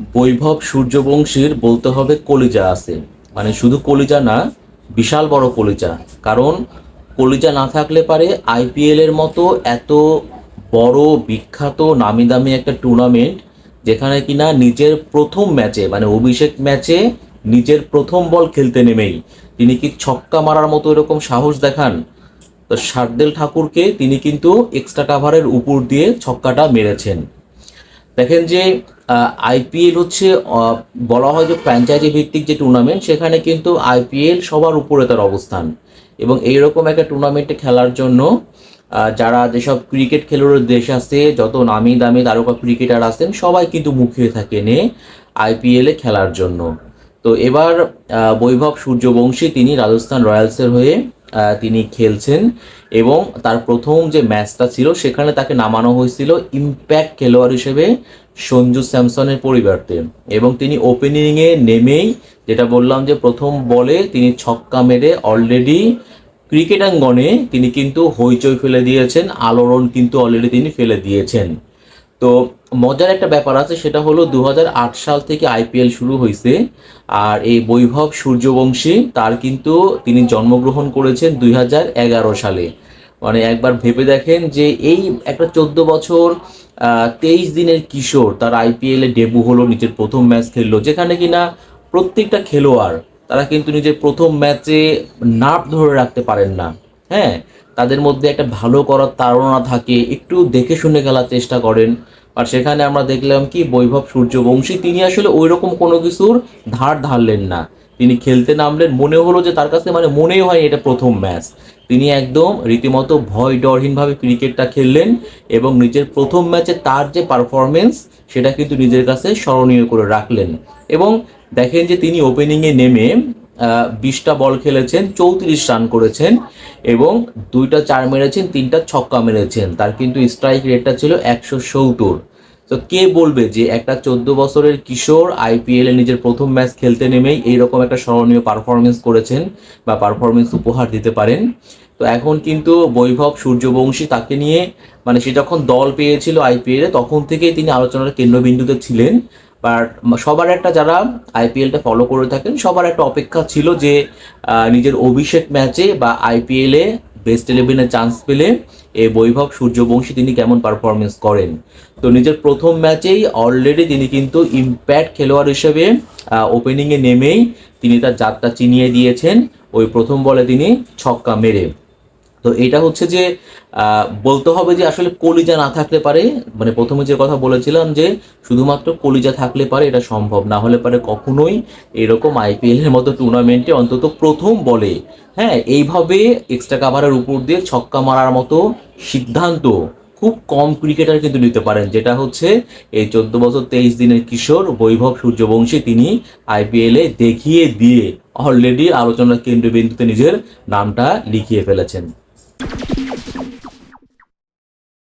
বৈভব সূর্যবংশীর বলতে হবে কলিজা আছে। মানে শুধু কলিজা না, বিশাল বড় কলিজা। কারণ কলিজা না থাকলে পারে আইপিএল এর মতো এত বড়, বিখ্যাত নামি দামি একটা টুর্নামেন্ট যেখানে কিনা নিজের প্রথম ম্যাচে মানে অভিষেক ম্যাচে নিজের প্রথম বল খেলতে নেমেই। তিনি কি ছক্কা মারার মতো এরকম সাহস দেখান? তো শার্দেল ঠাকুরকে তিনি কিন্তু এক্সট্রা কাভারের উপর দিয়ে ছক্কাটা মেরেছেন। দেখেন যে আইপিএল হচ্ছে বলা হয় যে ফ্র্যাঞ্চাইজি ভিত্তিক যে টুর্নামেন্ট সেখানে কিন্তু আইপিএল সবার উপরে তার অবস্থান। এবং এইরকম একটা টুর্নামেন্টে খেলার জন্য যারা যেসব ক্রিকেট খেলোয়াড়ের দেশ আছে, যত নামি দামি তারকা ক্রিকেটার আছেন, সবাই কিন্তু মুখিয়ে থাকেন আইপিএলে খেলার জন্য। তো এবার বৈভব সূর্যবংশী, তিনি রাজস্থান রয়্যালসের হয়ে তিনি খেলছেন এবং তার প্রথম যে ম্যাচটা ছিল, সেখানে তাকে নামানো হয়েছিল ইম্প্যাক্ট খেলোয়াড় হিসেবে সঞ্জু স্যামসনের পরিবর্তে। এবং তিনি ওপেনিংয়ে নেমেই যেটা বললাম যে প্রথম বলে তিনি ছক্কা মেরে অলরেডি ক্রিকেটাঙ্গনে তিনি কিন্তু হইচই ফেলে দিয়েছেন, আলোড়ন কিন্তু অলরেডি তিনি ফেলে দিয়েছেন। তো মজার একটা ব্যাপার আছে, সেটা হলো দু হাজার আট সাল থেকে আইপিএল শুরু হয়েছে আর এই বৈভব সূর্যবংশী, তার কিন্তু তিনি জন্মগ্রহণ করেছেন দুই হাজার এগারো সালে। মানে একবার ভেবে দেখেন যে এই একটা চোদ্দ বছর তেইশ দিনের কিশোর তার আইপিএল ডেবু হলো নিজের প্রথম ম্যাচ খেললো, যেখানে কিনা প্রত্যেকটা খেলোয়াড়, তারা কিন্তু নিজের প্রথম ম্যাচে নার্ভ ধরে রাখতে পারেন না। হ্যাঁ তাদের মধ্যে একটা ভালো করার তাড়না থাকে, একটু দেখে শুনে খেলার চেষ্টা করেন। আর সেখানে আমরা দেখলাম কি, বৈভব সূর্যবংশী, তিনি আসলে ওই রকম কোনো কিছুর ধার ধারলেন না। তিনি খেলতে নামলেন, মনে হলো যে তার কাছে মানে মনেই হয় এটা প্রথম ম্যাচ। তিনি একদম রীতিমতো ভয় ডরহীনভাবে ক্রিকেটটা খেললেন এবং নিজের প্রথম ম্যাচে তার যে পারফরমেন্স সেটা কিন্তু নিজের কাছে স্মরণীয় করে রাখলেন। এবং দেখেন যে তিনি ওপেনিংয়ে নেমে বিশটা বল খেলেছেন, চৌত্রিশ রান করেছেন এবং দুইটা চার মেরেছেন, তিনটা ছক্কা মেরেছেন। তার কিন্তু স্ট্রাইক রেটটা ছিল একশো সত্তর। তো কে বলবে যে একটা চোদ্দ বছরের কিশোর আইপিএল নিজের প্রথম ম্যাচ খেলতে নেমেই এইরকম একটা স্মরণীয় পারফরমেন্স করেছেন বা পারফরমেন্স উপহার দিতে পারেন। তো এখন কিন্তু বৈভব সূর্যবংশী তাকে নিয়ে মানে সে যখন দল পেয়েছিল আইপিএল তখন থেকেই তিনি আলোচনার কেন্দ্রবিন্দুতে ছিলেন। বাট সবার একটা যারা আইপিএলটা ফলো করে থাকেন, সবার একটা অপেক্ষা ছিল যে নিজের অভিষেক ম্যাচে বা আইপিএলে বেস্ট ইলেভেনে চান্স পেলে এ বৈভব সূর্যবংশী তিনি কেমন পারফরমেন্স করেন? তো নিজের প্রথম ম্যাচেই অলরেডি তিনি কিন্তু ইম্প্যাক্ট খেলোয়াড় হিসেবে ওপেনিংয়ে নেমেই তিনি তার যাত্রা চিনিয়ে দিয়েছেন। ওই প্রথম বলে তিনি ছক্কা মেরে। তো এটা হচ্ছে যে বলতে হবে যে আসলে কলিজা না থাকলে পারে মানে প্রথমে যে কথা বলেছিলাম যে শুধুমাত্র কলিজা থাকলে পারে এটা সম্ভব, না হলে পারে কখনোই এরকম আইপিএল এর মতো টুর্নামেন্টে অন্তত প্রথম বলে। হ্যাঁ এইভাবে এক্সট্রা কাভারের উপর দিয়ে ছক্কা মারার মতো সিদ্ধান্ত খুব কম ক্রিকেটার কিন্তু নিতে পারেন, যেটা হচ্ছে এই চোদ্দ বছর তেইশ দিনের কিশোর বৈভব সূর্যবংশী তিনি আইপিএলে দেখিয়ে দিয়ে অলরেডি আলোচনার কেন্দ্রবিন্দুতে নিজের নামটা লিখিয়ে ফেলেছেন।